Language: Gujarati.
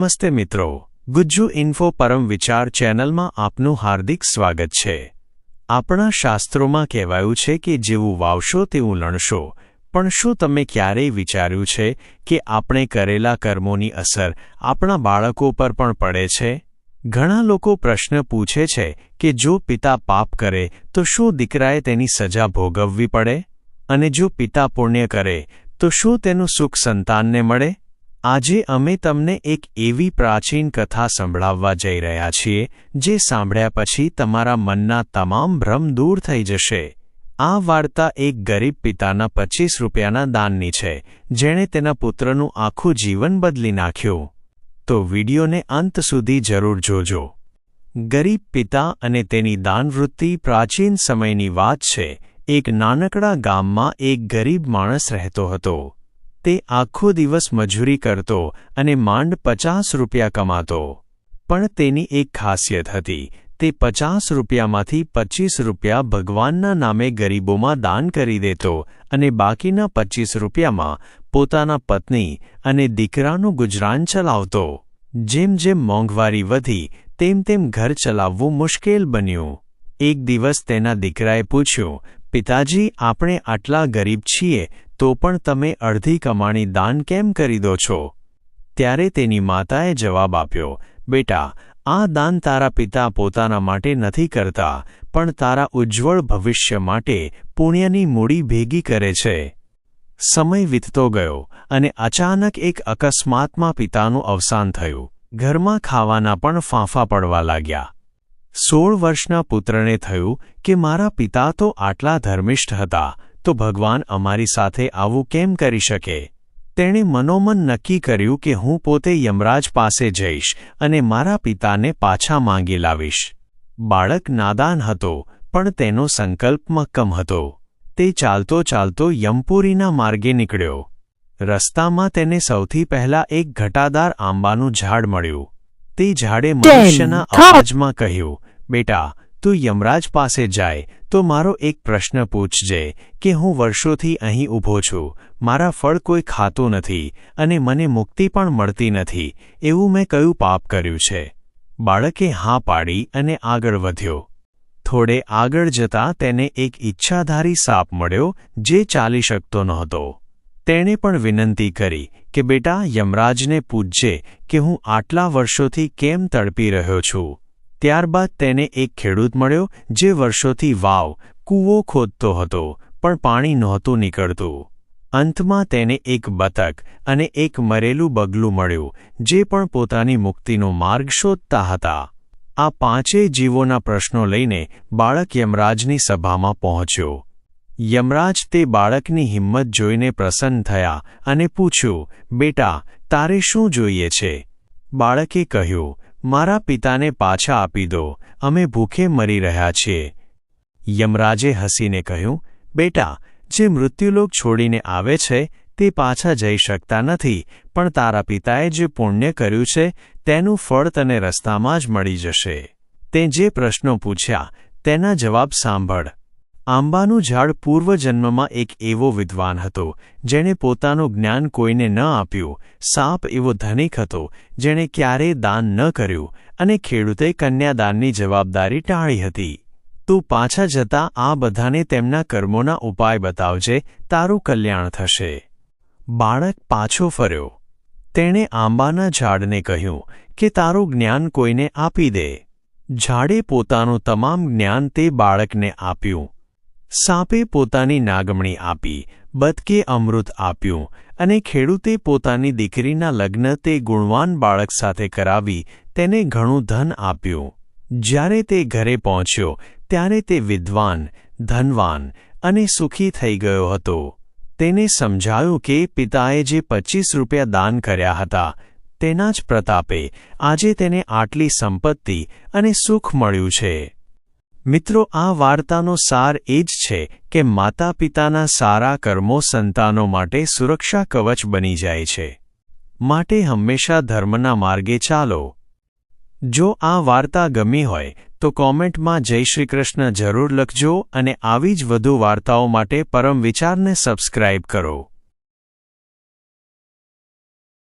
નમસ્તે મિત્રો. ગુજ્જુ ઇન્ફો પરમ વિચાર ચેનલમાં આપનું હાર્દિક સ્વાગત છે. આપણા શાસ્ત્રોમાં કહેવાયું છે કે જેવું વાવશો તેવું લણશો. પણ શું તમે ક્યારેય વિચાર્યું છે કે આપણે કરેલા કર્મોની અસર આપણા બાળકો પર પણ પડે છે? ઘણા લોકો પ્રશ્ન પૂછે છે કે જો પિતા પાપ કરે, તો શું દીકરાએ તેની સજા ભોગવવી પડે? અને જો પિતા પુણ્ય કરે, તો શું તેનું સુખ સંતાનને મળે? આજે અમે તમને એક એવી પ્રાચીન કથા સંભળાવવા જઈ રહ્યા છીએ, જે સાંભળ્યા પછી તમારા મનના તમામ ભ્રમ દૂર થઈ જશે. આ વાર્તા એક ગરીબ પિતાના પચીસ રૂપિયાના દાનની છે, જેણે તેના પુત્રનું આખું જીવન બદલી નાખ્યું. તો વિડીયોને અંત સુધી જરૂર જોજો. ગરીબ પિતા અને તેની દાનવૃત્તિ પ્રાચીન સમયની વાત છે, એક નાનકડા ગામમાં એક ગરીબ માણસ રહેતો હતો. તે આખો દિવસ મજૂરી કરતો અને માંડ પચાસ રૂપિયા કમાતો. પણ તેની એક ખાસિયત હતી, તે પચાસ રૂપિયામાંથી પચીસ રૂપિયા ભગવાનના નામે ગરીબોમાં દાન કરી દેતો અને બાકીના પચીસ રૂપિયામાં પોતાના પત્ની અને દીકરાનું ગુજરાન ચલાવતો. જેમ જેમ મોંઘવારી વધી, તેમ તેમ ઘર ચલાવવું મુશ્કેલ બન્યું. એક દિવસ તેના દીકરાએ પૂછ્યું પિતાજી, આપણે આટલા ગરીબ છીએ, તો પણ તમે અડધી કમાણી દાન કેમ કરી દો છો? ત્યારે તેની માતાએ જવાબ આપ્યો, બેટા, આ દાન તારા પિતા પોતાના માટે નથી કરતા, પણ તારા ઉજ્જવળ ભવિષ્ય માટે પુણ્યની મૂડી ભેગી કરે છે. સમય વીતતો ગયો અને અચાનક એક અકસ્માતમાં પિતાનું અવસાન થયું. ઘરમાં ખાવાના પણ ફાંફા પડવા લાગ્યા. સોળ વર્ષના પુત્રને થયું કે મારા પિતા તો આટલા ધર્મિષ્ઠ હતા, તો ભગવાન અમારી સાથે આવું કેમ કરી શકે? તેણે મનોમન નક્કી કર્યું કે હું પોતે યમરાજ પાસે જઈશ અને મારા પિતાને પાછા માંગી લાવીશ. બાળક નાદાન હતો, પણ તેનો સંકલ્પ મક્કમ હતો. તે ચાલતો ચાલતો યમપુરીના માર્ગે નીકળ્યો. રસ્તામાં તેને સૌથી પહેલા એક ઘટાદાર આંબાનું ઝાડ મળ્યું. તે ઝાડે મનુષ્યના અવાજમાં કહ્યું બેટા તું યમરાજ પાસે જાય તો મારો એક પ્રશ્ન પૂછજે કે હું વર્ષોથી અહીં ઊભો છું. મારા ફળ કોઈ ખાતું નથી અને મને મુક્તિ પણ મળતી નથી. એવું મેં કયું પાપ કર્યું છે? બાળકે હા પાડી અને આગળ વધ્યો. થોડે આગળ જતા તેને એક ઈચ્છાધારી સાપ મળ્યો જે ચાલી શકતો નહોતો. તેણે પણ વિનંતી કરી કે, બેટા, યમરાજને પૂછજે કે હું આટલા વર્ષોથી કેમ તડપી રહ્યો છું? ત્યારબાદ તેને એક ખેડૂત મળ્યો, જે વર્ષોથી વાવ, કૂવો ખોદતો હતો, પણ પાણી નહોતું નીકળતું. અંતમાં તેને એક બતક અને એક મરેલું બગલું મળ્યું, જે પણ પોતાની મુક્તિનો માર્ગ શોધતા હતા. આ પાંચેય જીવોના પ્રશ્નો લઈને બાળક યમરાજની સભામાં પહોંચ્યો. યમરાજ તે બાળકની હિંમત જોઈને પ્રસન્ન થયા અને પૂછ્યું, બેટા, તારે શું જોઈએ છે? બાળકે કહ્યું, મારા પિતાને પાછા આપી દો, અમે ભૂખે મરી રહ્યા છીએ. યમરાજે હસીને કહ્યું, બેટા, જે મૃત્યુલોક છોડીને આવે છે, તે પાછા જઈ શકતા નથી, પણ તારા પિતાએ જે પુણ્ય કર્યું છે, તેનું ફળ તને રસ્તામાં જ મળી જશે. તે જે પ્રશ્નો પૂછ્યા, તેના જવાબ સાંભળ. આંબાનું ઝાડ પૂર્વજન્મમાં એક એવો વિદ્વાન હતો, જેણે પોતાનું જ્ઞાન કોઈને ન આપ્યું, સાપ એવો ધનિક હતો, જેણે ક્યારેય દાન ન કર્યું, અને ખેડૂતે કન્યાદાનની જવાબદારી ટાળી હતી. તું પાછા જતા આ બધાને તેમના કર્મોના ઉપાય બતાવજે, તારું કલ્યાણ થશે. બાળક પાછો ફર્યો. તેણે આંબાના ઝાડને કહ્યું કે, તારું જ્ઞાન કોઈને આપી દે. ઝાડે પોતાનું તમામ જ્ઞાન તે બાળકને આપ્યું. સાપે પોતાની નાગમણી આપી બતકે અમૃત આપ્યું અને ખેડૂતે પોતાની દીકરીના લગ્ન તે ગુણવાન બાળક સાથે કરાવી તેને ઘણું ધન આપ્યું. જ્યારે તે ઘરે પહોંચ્યો, ત્યારે તે વિદ્વાન, ધનવાન અને સુખી થઈ ગયો હતો. તેને સમજાયું કે પિતાએ જે પચીસ રૂપિયા દાન કર્યા હતા, તેના જ પ્રતાપે આજે તેને આટલી સંપત્તિ અને સુખ મળ્યું છે. મિત્રો, આ વાર્તાનો સાર એ જ છે કે માતા પિતાના સારા કર્મો સંતાનો માટે સુરક્ષા કવચ બની જાય છે. માટે હંમેશા ધર્મના માર્ગે ચાલો. જો આ વાર્તા ગમી હોય, તો કોમેન્ટમાં જય શ્રી કૃષ્ણ જરૂર લખજો અને આવી જ વધુ વાર્તાઓ માટે પરમ વિચારને સબસ્ક્રાઇબ કરો.